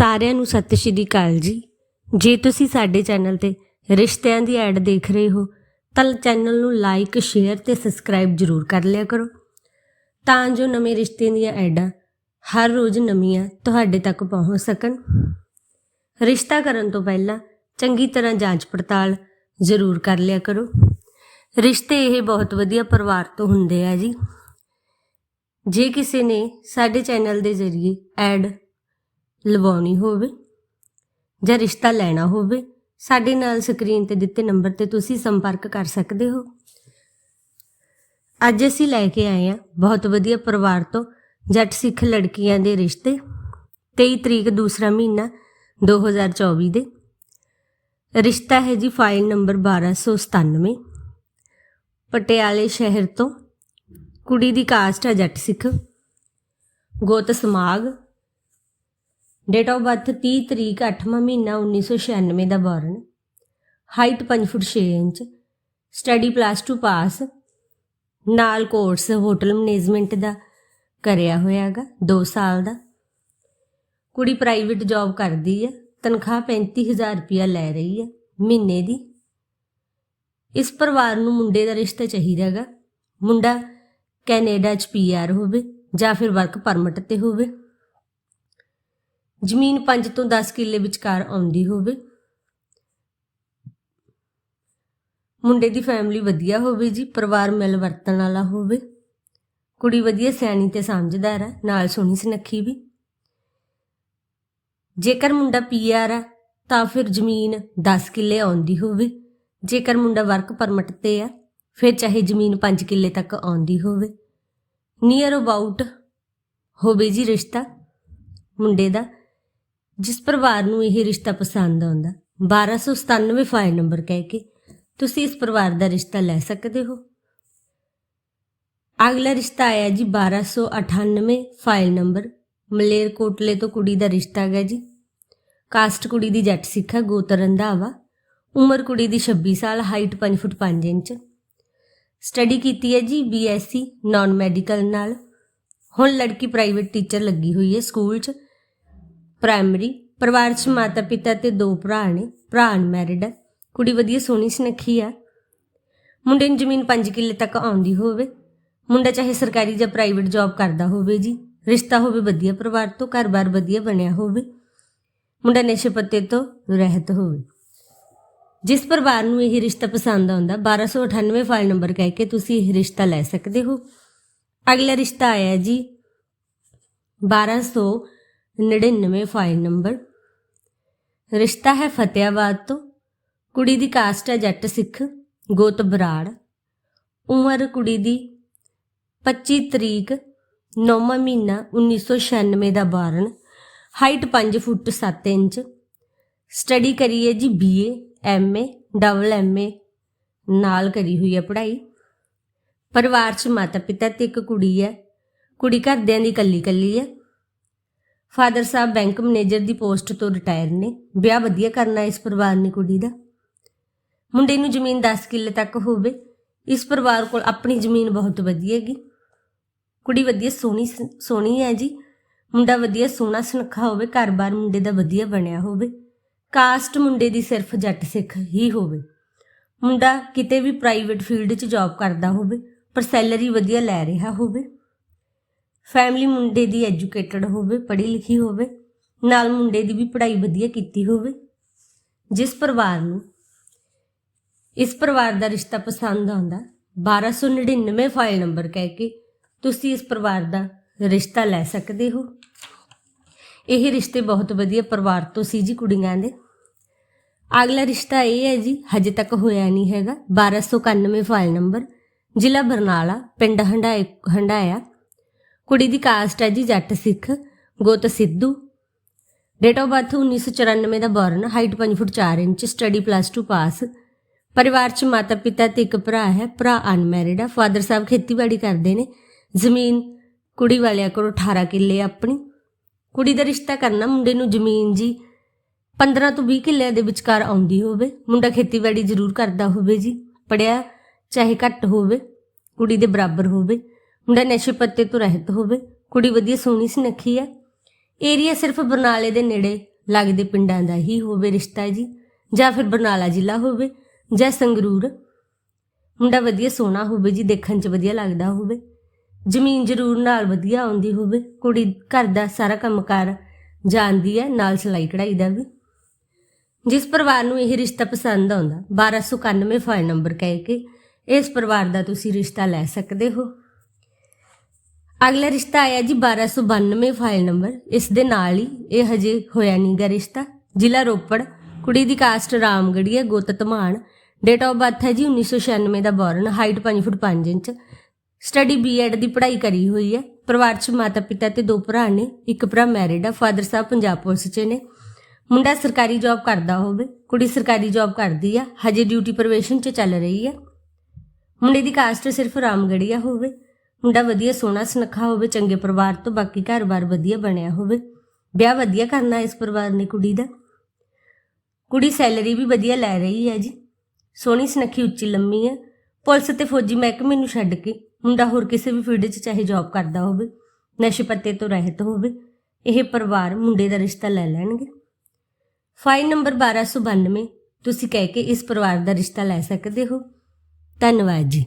ਸਾਰਿਆਂ ਨੂੰ ਸਤਿ ਸ਼੍ਰੀ ਅਕਾਲ ਜੀ। ਜੇ ਤੁਸੀਂ ਸਾਡੇ ਚੈਨਲ ਤੇ ਰਿਸ਼ਤਿਆਂ ਦੀ ਐਡ ਦੇਖ ਰਹੇ ਹੋ, ਤਾਂ ਚੈਨਲ ਨੂੰ ਲਾਈਕ ਸ਼ੇਅਰ ਤੇ ਸਬਸਕ੍ਰਾਈਬ ਜ਼ਰੂਰ ਕਰ ਲਿਆ ਕਰੋ। ਤਾਂ ਜੋ ਨਵੇਂ ਰਿਸ਼ਤਿਆਂ ਦੀਆਂ ਐਡਾਂ ਹਰ ਰੋਜ਼ ਨਵੀਆਂ ਤੁਹਾਡੇ ਤੱਕ ਪਹੁੰਚ ਸਕਣ। ਰਿਸ਼ਤਾ ਕਰਨ ਤੋਂ ਪਹਿਲਾਂ ਚੰਗੀ ਤਰ੍ਹਾਂ ਜਾਂਚ ਪੜਤਾਲ ਜ਼ਰੂਰ ਕਰ ਲਿਆ ਕਰੋ। ਰਿਸ਼ਤੇ ਇਹ ਬਹੁਤ ਵਧੀਆ ਪਰਿਵਾਰ ਤੋਂ ਹੁੰਦੇ ਆ ਜੀ। ਜੇ ਕਿਸੇ ਨੇ ਸਾਡੇ ਚੈਨਲ ਦੇ ਜ਼ਰੀਏ ਐਡ ਲਵਾਉਣੀ ਹੋਵੇ ਜਾਂ ਰਿਸ਼ਤਾ ਲੈਣਾ ਹੋਵੇ, ਸਾਡੇ ਨਾਲ ਸਕਰੀਨ ਤੇ ਦਿੱਤੇ ਨੰਬਰ ਤੇ ਤੁਸੀਂ ਸੰਪਰਕ ਕਰ ਸਕਦੇ ਹੋ। ਅੱਜ ਅਸੀਂ ਲੈ ਕੇ ਆਏ ਹਾਂ ਬਹੁਤ ਵਧੀਆ ਪਰਿਵਾਰ ਤੋਂ ਜੱਟ ਸਿੱਖ ਲੜਕੀਆਂ ਦੇ ਰਿਸ਼ਤੇ 23 ਤਰੀਕ ਦੂਸਰਾ ਮਹੀਨਾ 2024 ਦੇ। ਰਿਸ਼ਤਾ ਹੈ ਜੀ ਫਾਈਲ ਨੰਬਰ 1297 ਪਟਿਆਲੇ ਸ਼ਹਿਰ ਤੋਂ। ਕੁੜੀ ਦੀ ਕਾਸਟ ਹੈ ਜੱਟ ਸਿੱਖ, ਗੋਤ ਸਮਾਗ ਡੇਟ ਆਫ ਬਰਥ 30 ਤਰੀਕ 8ਵਾਂ ਮਹੀਨਾ 1996 ਦਾ born height 5 foot 6 inch. Study plus 2 pass ਨਾਲ ਕੋਰਸ ਹੋਟਲ ਮੈਨੇਜਮੈਂਟ ਦਾ ਕਰਿਆ ਹੋਇਆ ਹੈਗਾ 2 ਸਾਲ ਦਾ। ਕੁੜੀ ਪ੍ਰਾਈਵੇਟ ਜੌਬ ਕਰਦੀ ਹੈ ਤਨਖਾਹ 35000 ਰੁਪਇਆ ਲੈ ਰਹੀ ਹੈ ਮਹੀਨੇ ਦੀ। ਇਸ ਪਰਿਵਾਰ ਨੂੰ ਮੁੰਡੇ ਦਾ ਰਿਸ਼ਤਾ ਚਾਹੀਦਾ ਹੈਗਾ। ਮੁੰਡਾ ਕੈਨੇਡਾ ਚ ਪੀਆਰ ਹੋਵੇ ਜਾਂ ਫਿਰ ਵਰਕ ਪਰਮਿਟ ਤੇ ਹੋਵੇ। ਜ਼ਮੀਨ 5 ਤੋਂ 10 ਕਿੱਲੇ ਵਿਚਕਾਰ ਆਉਂਦੀ ਹੋਵੇ। ਮੁੰਡੇ ਦੀ ਫੈਮਿਲੀ ਵਧੀਆ ਹੋਵੇ ਜੀ, ਪਰਿਵਾਰ ਮਿਲ ਵਰਤਣ ਵਾਲਾ ਹੋਵੇ। ਕੁੜੀ ਵਧੀਆ ਸਿਆਣੀ ਤੇ ਸਮਝਦਾਰ ਹੈ ਨਾਲ ਸੋਹਣੀ ਸੁਨੱਖੀ ਵੀ। ਜੇਕਰ ਮੁੰਡਾ ਪੀਆਰ ਹੈ ਤਾਂ ਫਿਰ ਜ਼ਮੀਨ 10 ਕਿੱਲੇ ਆਉਂਦੀ ਹੋਵੇ। ਜੇਕਰ ਮੁੰਡਾ ਵਰਕ ਪਰਮਿਟ ਤੇ ਆ, ਫਿਰ ਚਾਹੇ ਜ਼ਮੀਨ 5 ਕਿੱਲੇ ਤੱਕ ਆਉਂਦੀ ਹੋਵੇ। ਨੀਅਰ ਅਬਾਊਟ ਹੋਵੇ ਜੀ ਰਿਸ਼ਤਾ ਮੁੰਡੇ ਦਾ। ਜਿਸ ਪਰਿਵਾਰ ਨੂੰ ਇਹ ਰਿਸ਼ਤਾ ਪਸੰਦ ਆਉਂਦਾ। 1297 ਫਾਈਲ ਨੰਬਰ ਕਹਿ ਕੇ ਤੁਸੀਂ ਇਸ ਪਰਿਵਾਰ ਦਾ ਰਿਸ਼ਤਾ ਲੈ ਸਕਦੇ ਹੋ। ਅਗਲਾ ਰਿਸ਼ਤਾ ਆਇਆ ਜੀ 1298 ਫਾਈਲ ਨੰਬਰ। ਮਲੇਰਕੋਟਲੇ ਤੋਂ ਕੁੜੀ ਦਾ ਰਿਸ਼ਤਾ ਗਿਆ ਜੀ। ਕਾਸਟ ਕੁੜੀ ਦੀ ਜੱਟ ਸਿੱਖ ਗੋਤਰ ਰੰਧਾਵਾ। ਉਮਰ ਕੁੜੀ ਦੀ 26 ਸਾਲ, ਹਾਈਟ 5 ਫੁੱਟ 5 ਇੰਚ। ਸਟੱਡੀ ਕੀਤੀ ਹੈ ਜੀ ਬੀਐਸਸੀ ਨਾਨ ਮੈਡੀਕਲ ਨਾਲ। ਹੁਣ ਲੜਕੀ ਪ੍ਰਾਈਵੇਟ ਟੀਚਰ ਲੱਗੀ ਹੋਈ ਹੈ ਸਕੂਲ 'ਚ। ਪ੍ਰਾਇਮਰੀ, ਪਰਿਵਾਰ 'ਚ ਮਾਤਾ ਪਿਤਾ ਤੇ ਦੋ ਭਰਾ ਨੇ, ਭਰਾ ਅਨਮੈਰਿਡ ਹੈ ਕੁੜੀ ਵਧੀਆ ਸੋਹਣੀ ਸੁਨੱਖੀ ਆ। ਮੁੰਡੇ ਨੂੰ ਜ਼ਮੀਨ 5 ਕਿੱਲੇ ਤੱਕ ਆਉਂਦੀ ਹੋਵੇ, ਮੁੰਡਾ ਚਾਹੇ ਸਰਕਾਰੀ ਜਾਂ ਪ੍ਰਾਈਵੇਟ ਜੌਬ ਕਰਦਾ ਹੋਵੇ ਜੀ, ਰਿਸ਼ਤਾ ਹੋਵੇ ਵਧੀਆ ਪਰਿਵਾਰ ਤੋਂ, ਘਰ-ਬਾਰ ਵਧੀਆ ਬਣਿਆ ਹੋਵੇ, ਮੁੰਡਾ ਨਸ਼ੇ ਪੱਤੇ ਤੋਂ ਰਹਿਤ ਹੋਵੇ। ਜਿਸ ਪਰਿਵਾਰ ਨੂੰ ਇਹ ਰਿਸ਼ਤਾ ਪਸੰਦ ਆਉਂਦਾ 1298 ਫਾਈਲ ਨੰਬਰ ਕਹਿ ਕੇ ਤੁਸੀਂ ਇਹ ਰਿਸ਼ਤਾ ਲੈ ਸਕਦੇ ਹੋ। ਅਗਲਾ ਰਿਸ਼ਤਾ ਆਇਆ ਜੀ 1299 ਫਾਈਲ ਨੰਬਰ। ਰਿਸ਼ਤਾ ਹੈ ਫਤਿਆਬਾਦ ਤੋਂ। ਕੁੜੀ ਦੀ ਕਾਸਟ ਹੈ ਜੱਟ ਸਿੱਖ, ਗੋਤ ਬਰਾੜ। ਉਮਰ ਕੁੜੀ ਦੀ 25 ਤਰੀਕ 9ਵਾਂ ਮਹੀਨਾ 1996 ਦਾ born. Height 5 foot 7 inch. Study ਕਰੀ ਹੈ ਜੀ ਬੀਏ ਐਮਏ ਡਬਲ ਐਮਏ ਨਾਲ ਕਰੀ ਹੋਈ ਹੈ ਪੜ੍ਹਾਈ। ਪਰਿਵਾਰ 'ਚ ਮਾਤਾ ਪਿਤਾ ਤੇ ਇੱਕ ਕੁੜੀ ਹੈ। ਕੁੜੀ ਘਰਦਿਆਂ ਦੀ ਕੱਲੀ ਕੱਲੀ ਹੈ। ਫਾਦਰ ਸਾਹਿਬ ਬੈਂਕ ਮੈਨੇਜਰ ਦੀ ਪੋਸਟ ਤੋਂ ਰਿਟਾਇਰ ਨੇ। ਵਿਆਹ ਵਧੀਆ ਕਰਨਾ ਇਸ ਪਰਿਵਾਰ ਨੇ ਕੁੜੀ ਦਾ। ਮੁੰਡੇ ਨੂੰ ਜ਼ਮੀਨ 10 ਕਿੱਲੇ ਤੱਕ ਹੋਵੇ, ਇਸ ਪਰਿਵਾਰ ਕੋਲ ਆਪਣੀ ਜ਼ਮੀਨ ਬਹੁਤ ਵਧੀਆ ਹੈਗੀ। ਕੁੜੀ ਵਧੀਆ ਸੋਹਣੀ ਸੋਹਣੀ ਹੈ ਜੀ। ਮੁੰਡਾ ਵਧੀਆ ਸੋਹਣਾ ਸੁਨੱਖਾ ਹੋਵੇ, ਘਰ-ਬਾਰ ਮੁੰਡੇ ਦਾ ਵਧੀਆ ਬਣਿਆ ਹੋਵੇ। ਕਾਸਟ ਮੁੰਡੇ ਦੀ ਸਿਰਫ ਜੱਟ ਸਿੱਖ ਹੀ ਹੋਵੇ। ਮੁੰਡਾ ਕਿਤੇ ਵੀ ਪ੍ਰਾਈਵੇਟ ਫੀਲਡ 'ਚ ਜੌਬ ਕਰਦਾ ਹੋਵੇ, ਪਰ ਸੈਲਰੀ ਵਧੀਆ ਲੈ ਰਿਹਾ ਹੋਵੇ। ਫੈਮਿਲੀ ਮੁੰਡੇ ਦੀ ਐਜੂਕੇਟਡ ਹੋਵੇ, ਪੜ੍ਹੀ ਲਿਖੀ ਹੋਵੇ, ਨਾਲ ਮੁੰਡੇ ਦੀ ਵੀ ਪੜ੍ਹਾਈ ਵਧੀਆ ਕੀਤੀ ਹੋਵੇ, ਜਿਸ ਪਰਿਵਾਰ ਨੂੰ, ਇਸ ਪਰਿਵਾਰ ਦਾ ਰਿਸ਼ਤਾ ਪਸੰਦ ਆਉਂਦਾ 1299 ਫਾਈਲ ਨੰਬਰ ਕਹਿ ਕੇ ਤੁਸੀਂ ਇਸ ਪਰਿਵਾਰ ਦਾ ਰਿਸ਼ਤਾ ਲੈ ਸਕਦੇ ਹੋ। ਇਹ ਰਿਸ਼ਤੇ ਬਹੁਤ ਵਧੀਆ ਪਰਿਵਾਰ ਤੋਂ ਸੀ ਜੀ ਕੁੜੀਆਂ ਦੇ। ਅਗਲਾ ਰਿਸ਼ਤਾ ਇਹ ਹੈ ਜੀ, ਹਜੇ ਤੱਕ ਹੋਇਆ ਨਹੀਂ ਹੈਗਾ 1291 ਫਾਈਲ ਨੰਬਰ ਜ਼ਿਲ੍ਹਾ ਬਰਨਾਲਾ, ਪਿੰਡ ਹੰਡਾਏ ਹੰਡਾਇਆ। ਕੁੜੀ ਦੀ ਕਾਸਟ ਹੈ ਜੀ ਜੱਟ ਸਿੱਖ, ਗੋਤ Sidhu. Date of birth 1994 the born height 5 foot 4 inch study plus 2 pass ਪਰਿਵਾਰ 'ਚ ਮਾਤਾ ਪਿਤਾ ਤੇ ਇੱਕ ਭਰਾ ਹੈ, ਭਰਾ ਅਨਮੈਰਿਡ ਆ। ਫਾਦਰ ਸਾਹਿਬ ਖੇਤੀਬਾੜੀ ਕਰਦੇ ਨੇ। ਜ਼ਮੀਨ ਕੁੜੀ ਵਾਲਿਆਂ ਕੋਲ 18 ਕਿੱਲੇ ਆਪਣੀ। ਕੁੜੀ ਦਾ ਰਿਸ਼ਤਾ ਕਰਨਾ ਮੁੰਡੇ ਨੂੰ ਜ਼ਮੀਨ ਜੀ 15 ਤੋਂ 20 ਕਿੱਲਿਆਂ ਦੇ ਵਿਚਕਾਰ ਆਉਂਦੀ ਹੋਵੇ। ਮੁੰਡਾ ਖੇਤੀਬਾੜੀ ਜ਼ਰੂਰ ਕਰਦਾ ਹੋਵੇ ਜੀ। ਪੜਿਆ ਚਾਹੇ ਘੱਟ ਹੋਵੇ। ਕੁੜੀ ਦੇ ਬਰਾਬਰ ਹੋਵੇ। ਮੁੰਡਾ ਨਸ਼ੇ ਪੱਤੇ ਤੋਂ ਰਹਿਤ ਹੋਵੇ, ਕੁੜੀ ਵਧੀਆ ਸੋਹਣੀ ਸੁਨੱਖੀ ਹੈ। ਏਰੀਆ ਸਿਰਫ ਬਰਨਾਲੇ ਦੇ ਨੇੜੇ ਲੱਗਦੇ ਪਿੰਡਾਂ ਦਾ ਹੀ ਹੋਵੇ ਰਿਸ਼ਤਾ ਜੀ, ਜਾਂ ਫਿਰ ਬਰਨਾਲਾ ਜ਼ਿਲ੍ਹਾ ਹੋਵੇ, ਜਾਂ ਸੰਗਰੂਰ। ਮੁੰਡਾ ਵਧੀਆ ਸੋਹਣਾ ਹੋਵੇ ਜੀ, ਦੇਖਣ 'ਚ ਵਧੀਆ ਲੱਗਦਾ ਹੋਵੇ। ਜ਼ਮੀਨ ਜ਼ਰੂਰ ਨਾਲ ਵਧੀਆ ਆਉਂਦੀ ਹੋਵੇ, ਕੁੜੀ ਘਰ ਦਾ ਸਾਰਾ ਕੰਮਕਾਰ ਜਾਣਦੀ ਹੈ, ਨਾਲ ਸਿਲਾਈ ਕਢਾਈ ਦਾ ਵੀ। ਜਿਸ ਪਰਿਵਾਰ ਨੂੰ ਇਹ ਰਿਸ਼ਤਾ ਪਸੰਦ ਆਉਂਦਾ 1291 ਫੋਨ ਨੰਬਰ ਕਹਿ ਕੇ, ਇਸ ਪਰਿਵਾਰ ਦਾ ਤੁਸੀਂ ਰਿਸ਼ਤਾ ਲੈ ਸਕਦੇ ਹੋ। ਅਗਲਾ ਰਿਸ਼ਤਾ ਆਇਆ ਜੀ 1292 ਫਾਈਲ ਨੰਬਰ। ਇਸ ਦੇ ਨਾਲ ਹੀ ਇਹ ਹਜੇ ਹੋਇਆ ਨਹੀਂਗਾ ਰਿਸ਼ਤਾ। ਜ਼ਿਲ੍ਹਾ ਰੋਪੜ, ਕੁੜੀ ਦੀ ਕਾਸਟ ਰਾਮਗੜੀ ਹੈ ਗੋਤ ਧਮਾਨ। ਡੇਟ ਆਫ ਬਰਥ ਹੈ ਜੀ 1996 ਦਾ born height 5 foot 5 inch. Study BEd ਦੀ ਪੜ੍ਹਾਈ ਕਰੀ ਹੋਈ ਹੈ। ਪਰਿਵਾਰ 'ਚ ਮਾਤਾ ਪਿਤਾ ਤੇ ਦੋ ਭਰਾ ਨੇ, ਇੱਕ ਭਰਾ ਮੈਰਿਡ ਆ ਫਾਦਰ ਸਾਹਿਬ ਪੰਜਾਬ ਪੁਲਿਸ 'ਚ ਨੇ। ਮੁੰਡਾ ਸਰਕਾਰੀ ਜੌਬ ਕਰਦਾ ਹੋਵੇ, ਕੁੜੀ ਸਰਕਾਰੀ ਜੌਬ ਕਰਦੀ ਆ, ਹਜੇ ਡਿਊਟੀ ਪ੍ਰੋਵੇਸ਼ਨ 'ਚ ਚੱਲ ਰਹੀ ਹੈ ਮੁੰਡੇ ਦੀ ਕਾਸਟ ਸਿਰਫ ਰਾਮਗੜੀਆ ਹੋਵੇ। ਮੁੰਡਾ ਵਧੀਆ ਸੋਹਣਾ, ਸੁਨੱਖਾ ਹੋਵੇ, ਚੰਗੇ ਪਰਿਵਾਰ ਤੋਂ ਬਾਕੀ ਘਰ-ਬਾਰ ਵਧੀਆ ਬਣਿਆ ਹੋਵੇ। ਵਿਆਹ ਵਧੀਆ ਕਰਨਾ ਇਸ ਪਰਿਵਾਰ ਨੇ ਕੁੜੀ ਦਾ। ਕੁੜੀ ਸੈਲਰੀ ਵੀ ਵਧੀਆ ਲੈ ਰਹੀ ਹੈ ਜੀ। ਸੋਹਣੀ, ਸੁਨੱਖੀ, ਉੱਚੀ, ਲੰਮੀ ਹੈ। ਪੁਲਿਸ ਤੇ ਫੌਜੀ ਮਹਿਕਮੇ ਨੂੰ ਛੱਡ ਕੇ ਮੁੰਡਾ ਹੋਰ ਕਿਸੇ ਵੀ ਫੀਲਡ 'ਚ ਚਾਹੇ ਜੌਬ ਕਰਦਾ ਹੋਵੇ, ਨਸ਼ੇ ਪੱਤੇ ਤੋਂ ਰਹਿਤ ਹੋਵੇ, ਇਹ ਪਰਿਵਾਰ ਮੁੰਡੇ ਦਾ ਰਿਸ਼ਤਾ ਲੈ ਲੈਣਗੇ। ਫਾਈਲ ਨੰਬਰ 1292 ਤੁਸੀਂ ਕਹਿ ਕੇ ਇਸ ਪਰਿਵਾਰ ਦਾ ਰਿਸ਼ਤਾ ਲੈ ਸਕਦੇ ਹੋ। ਧੰਨਵਾਦ ਜੀ।